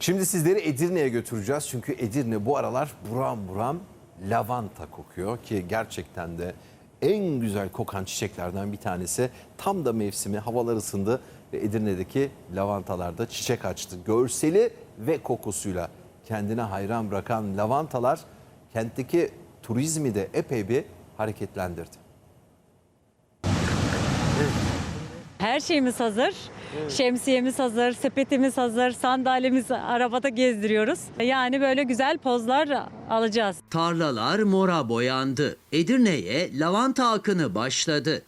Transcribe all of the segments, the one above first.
Şimdi sizleri Edirne'ye götüreceğiz. Çünkü Edirne bu aralar buram buram lavanta kokuyor ki gerçekten de en güzel kokan çiçeklerden bir tanesi. Tam da mevsimi havalar ısındı ve Edirne'deki lavantalarda çiçek açtı. Görseli ve kokusuyla kendine hayran bırakan lavantalar kentteki turizmi de epey bir hareketlendirdi. Her şeyimiz hazır. Şemsiyemiz hazır, sepetimiz hazır, sandalyemiz arabada gezdiriyoruz. Yani böyle güzel pozlar alacağız. Tarlalar mora boyandı. Edirne'ye lavanta akını başladı.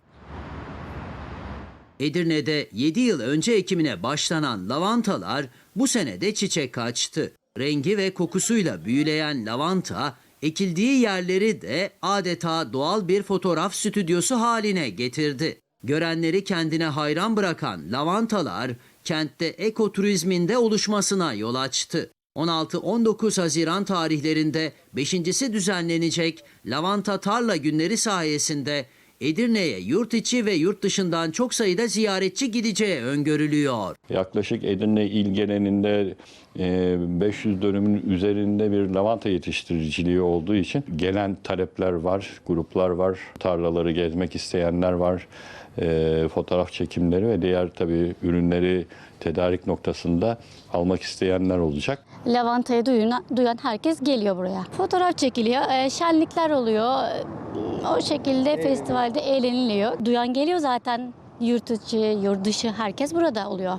Edirne'de 7 yıl önce ekimine başlanan lavantalar bu sene de çiçek açtı. Rengi ve kokusuyla büyüleyen lavanta ekildiği yerleri de adeta doğal bir fotoğraf stüdyosu haline getirdi. Görenleri kendine hayran bırakan lavantalar kentte ekoturizminde oluşmasına yol açtı. 16-19 Haziran tarihlerinde beşincisi düzenlenecek Lavanta Tarla Günleri sayesinde Edirne'ye yurt içi ve yurt dışından çok sayıda ziyaretçi gideceği öngörülüyor. Yaklaşık Edirne il genelinde e, 500 dönümün üzerinde bir lavanta yetiştiriciliği olduğu için gelen talepler var, gruplar var, tarlaları gezmek isteyenler var, e, fotoğraf çekimleri ve diğer tabii ürünleri tedarik noktasında almak isteyenler olacak. Lavantayı duyan, duyan herkes geliyor buraya. Fotoğraf çekiliyor, e, şenlikler oluyor. O şekilde festivalde eğleniliyor. Duyan geliyor zaten. Yurt içi, yurt dışı herkes burada oluyor.